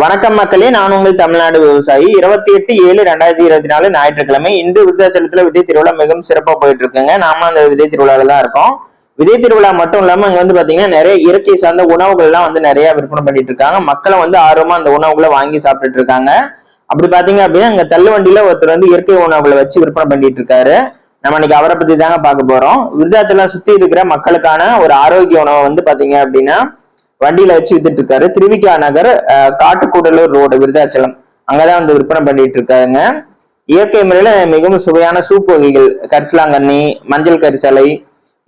வணக்கம் மக்களே நான் உங்கள் தமிழ்நாடு விவசாயி. இருபத்தி எட்டு ஏழு ரெண்டாயிரத்தி இருபத்தி நாலு ஞாயிற்றுக்கிழமை இன்று விருதாச்சலத்துல விதை திருவிழா மிகவும் சிறப்பா போயிட்டு இருக்குங்க நாம அந்த விதை திருவிழால தான் இருக்கோம். விதை திருவிழா மட்டும் இல்லாம இங்க வந்து பாத்தீங்கன்னா நிறைய இயற்கை சார்ந்த உணவுகள் எல்லாம் வந்து நிறைய விற்பனை பண்ணிட்டு இருக்காங்க. மக்களை வந்து ஆர்வமா அந்த உணவுகளை வாங்கி சாப்பிட்டுட்டு இருக்காங்க. அப்படி பாத்தீங்க அப்படின்னா அங்க தள்ளுவண்டியில ஒருத்தர் வந்து இயற்கை உணவுகளை வச்சு விற்பனை பண்ணிட்டு இருக்காரு. நம்ம இன்னைக்கு அவரை பத்தி தாங்க பார்க்க போறோம். விருதாச்சலம் சுத்தி இருக்கிற மக்களுக்கான ஒரு ஆரோக்கிய உணவை வந்து பாத்தீங்க அப்படின்னா வண்டியில வச்சு வித்துட்டு இருக்காரு. திருவிக்கா நகர் அஹ், காட்டுக்கூடலூர் ரோடு விருதாச்சலம். அங்கதான் வந்து விற்பனை பண்ணிட்டு இருக்காங்க இயற்கை முறையில மிகவும் சுவையான சூப் வகைகள் கரிசலாங்கண்ணி மஞ்சள் கரிசலை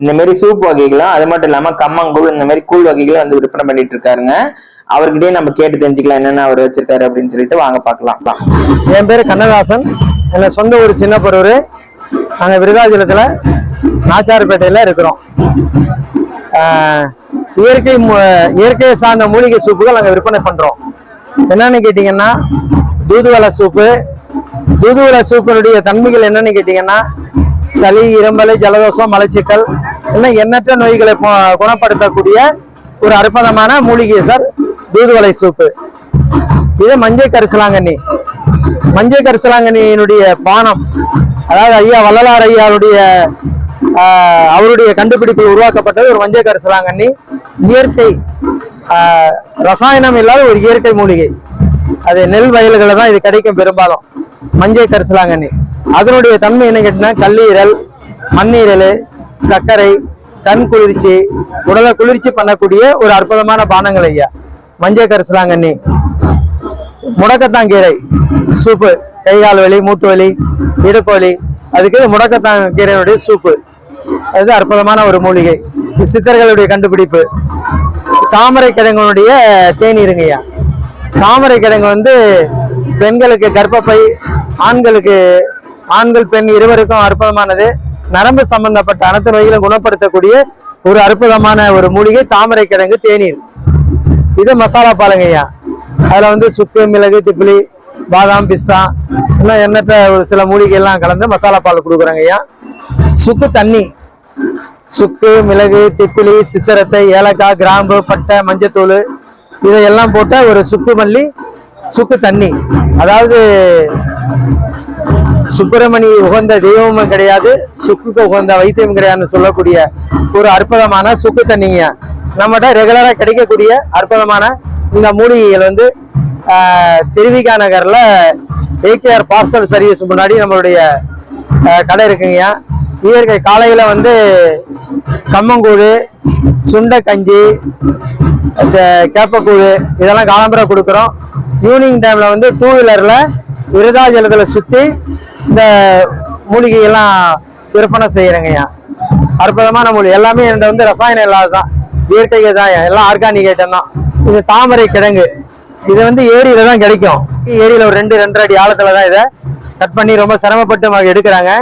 இந்த மாதிரி சூப் வகைகளும் அது மட்டும் இல்லாம கம்மங்கூழ் இந்த மாதிரி கூழ் வகைகளும் வந்து விற்பனை பண்ணிட்டு இருக்காருங்க. அவர்கிட்டயே நம்ம கேட்டு தெரிஞ்சுக்கலாம் என்னென்ன அவர் வச்சிருக்காரு அப்படின்னு சொல்லிட்டு வாங்க பார்க்கலாம். என் பேரு கண்ணதாசன். என் சொந்த ஊர் சின்னப்பரூர். நாங்கள் விருதாச்சலத்தில் நாச்சார்பேட்டையில் இருக்கிறோம். ஆஹ் இயற்கை இயற்கையை சார்ந்த மூலிகை சூப்புகள் நாங்கள் விற்பனை பண்ணுறோம் என்னன்னு கேட்டிங்கன்னா தூதுவளை சூப்பு. தூதுவளை சூப்பினுடைய தன்மைகள் என்னன்னு கேட்டிங்கன்னா சளி இரும்பல் ஜலதோஷம் மலச்சிக்கல் இன்னும் எண்ணற்ற நோய்களை குணப்படுத்தக்கூடிய ஒரு அற்புதமான மூலிகை சார் தூதுவளை சூப்பு. இது மஞ்சள் கரிசலாங்கண்ணி. மஞ்சள் கரிசலாங்கண்ணியினுடைய பானம் அதாவது ஐயா வள்ளலார் ஐயாவுடைய அவருடைய கண்டுபிடிப்பில் உருவாக்கப்பட்டது ஒரு மஞ்சள் கரிசலாங்கண்ணி. இயற்கை ரசாயனம் இல்லாத ஒரு இயற்கை மூலிகை. அது நெல் வயல்களில் தான் இது கிடைக்கும் பெரும்பாலும். மஞ்சள் கரிசலாங்கண்ணி. அதனுடைய தன்மை என்ன கேட்டீங்கன்னா கல்லீரல் மண்ணீரல் சர்க்கரை கண் குளிர்ச்சி உடலை குளிர்ச்சி பண்ணக்கூடிய ஒரு அற்புதமான பானங்கள் ஐயா. மஞ்சள் கரிசலாங்கண்ணி. முடக்கத்தாங்கீரை சூப்பு கை கால் வலி மூட்டு வலி இடுப்பு வலி அதுக்கு முடக்கத்தாங்கீரையினுடைய சூப்பு. அது அற்புதமான ஒரு மூலிகை. சித்தர்களுடைய கண்டுபிடிப்பு. தாமரை கிழங்குடைய தேநீருங்கய்யா தாமரை கிழங்கு வந்து பெண்களுக்கு கர்ப்பப்பை ஆண்களுக்கு ஆண்கள் பெண் இருவருக்கும் அற்புதமானது. நரம்பு சம்பந்தப்பட்ட அனைத்து நோய்களும் குணப்படுத்தக்கூடிய ஒரு அற்புதமான ஒரு மூலிகை தாமரை கிழங்கு தேநீர். இது மசாலா பாலுங்கய்யா அதில் வந்து சுக்கு மிளகு திப்பிலி பாதாம் பிஸ்தா இன்னும் எண்ணற்ற ஒரு சில மூலிகை எல்லாம் கலந்து மசாலா பால் கொடுக்குறாங்க ஐயா. சுக்கு தண்ணி. சுக்கு மிளகு திப்பிலி சித்திரத்தை ஏலக்காய் கிராம்பு பட்டை மஞ்சத்தூள் இதையெல்லாம் போட்டால் ஒரு சுக்கு மல்லி சுக்கு தண்ணி. அதாவது சுப்பிரமணி உகந்த தெய்வமும் கிடையாது சுக்குக்கு உகந்த வைத்தியம் கிடையாதுன்னு சொல்லக்கூடிய ஒரு அற்புதமான சுக்கு தண்ணிங்க. நம்மகிட்ட ரெகுலராக கிடைக்கக்கூடிய அற்புதமான இந்த மூலிகைகள் வந்து திருவிகா நகரில் ஏகேஆர் பார்சல் சர்வீஸ் முன்னாடி நம்மளுடைய கடை இருக்குங்கய்யா இயற்கை காலையில் வந்து கம்மங்கூழ் சுண்டை கஞ்சி இந்த கேப்பக்கூழ் இதெல்லாம் காலம்பரம் கொடுக்குறோம். ஈவினிங் டைமில் வந்து டூ வீலரில் விருதாஜலத்தில் சுற்றி இந்த மூலிகையெல்லாம் விற்பனை செய்கிறேங்கய்யா அற்புதமான மூலிகை. எல்லாமே இந்த வந்து ரசாயனம் இல்லாததான் இயற்கை தான் எல்லாம் ஆர்கானிக் ஐட்டம் தான். இது தாமரை கிழங்கு இது வந்து ஏரியில தான் கிடைக்கும். ஏரியில ஒரு ரெண்டு ரெண்டரை அடி ஆழத்துல தான் இதை கட் பண்ணி ரொம்ப சிரமப்பட்டு எடுக்கிறாங்க.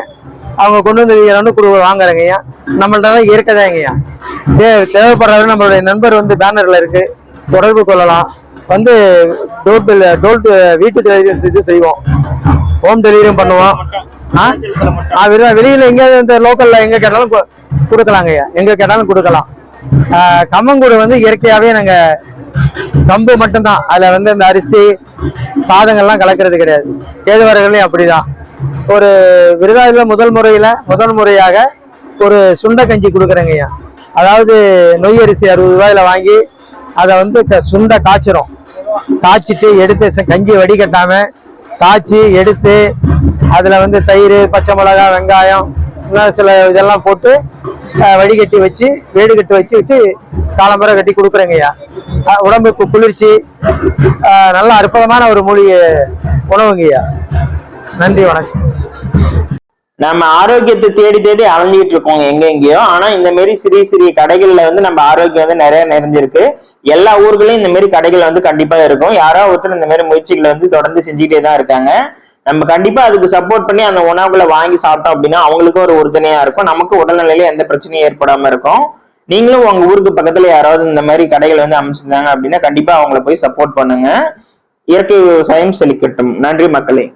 அவங்க கொண்டு வந்து ரெண்டு கொடு வாங்குறாங்க ஐயா. நம்மள்ட்ட தான் இயற்கை ஐயா. தே நம்மளுடைய நண்பர் வந்து பேனரில் இருக்கு. தொடர்பு கொள்ளலாம். வந்து டோர் டெல் டோர் வீட்டு டெலிவரி இது செய்வோம். ஹோம் டெலிவரியும் பண்ணுவோம். ஆ? வெளியில் எங்கேயாவது இந்த லோக்கலில் எங்கே கேட்டாலும் கொ- கொடுக்கலாங்க ஐயா. கேட்டாலும் கொடுக்கலாம். கம்மங்கூடு வந்து இயற்கையாகவே நாங்கள் கம்பு மட்டும்தான். அதில் வந்து இந்த அரிசி சாதங்கள்லாம் கலக்கிறது கிடையாது. கேழ்வரகுலையும் அப்படிதான். ஒரு விருதாவில் முதல் முறையில் முதல் முறையாக ஒரு சுண்டை கஞ்சி கொடுக்குறேங்க ஐயா. அதாவது நொய் அரிசி அறுபது ரூபாயில் வாங்கி அதை வந்து க- சுண்டை காய்ச்சிரும். காய்ச்சிட்டு எடுத்து ச- கஞ்சி வடிகட்டாமல் காய்ச்சி எடுத்து அதில் வந்து தயிர் பச்சை மிளகாய் வெங்காயம் இன்னும் சில இதெல்லாம் போட்டு வடிகட்டி வச்சு வேடு கட்டி வச்சு வச்சு காலம்பரை கட்டி கொடுக்குறேங்கய்யா உடம்புக்கு குளிர்ச்சி நல்ல அற்புதமான ஒரு மூலிகை உணவுங்கய்யா நன்றி வணக்கம். நம்ம ஆரோக்கியத்தை தேடி தேடி அலைஞ்சிட்டு இருக்கோம் எங்க எங்கேயோ ஆனா இந்த மாதிரி சிறிய சிறிய கடைகள்ல வந்து நம்ம ஆரோக்கியம் வந்து நிறைய நிறைஞ்சிருக்கு. எல்லா ஊர்களையும் இந்த மாதிரி கடைகள் வந்து கண்டிப்பா இருக்கும். யாரோ ஒருத்தர் இந்த மாதிரி முயற்சிகளை வந்து தொடர்ந்து செஞ்சுட்டே தான் இருக்காங்க. நம்ம கண்டிப்பா அதுக்கு சப்போர்ட் பண்ணி அந்த உணவுகளை வாங்கி சாப்பிட்டோம் அப்படின்னா அவங்களுக்கும் ஒரு உறுதுணையா இருக்கும். நமக்கு உடல்நிலையில எந்த பிரச்சனையும் ஏற்படாம இருக்கும். நீங்களும் உங்க ஊருக்கு பக்கத்துல யாராவது இந்த மாதிரி கடைகள் வந்து அமைச்சிருந்தாங்க அப்படின்னா கண்டிப்பா அவங்கள போய் சப்போர்ட் பண்ணுங்க. இயற்கை விவசாயம் செழிக்கட்டும். நன்றி மக்களே.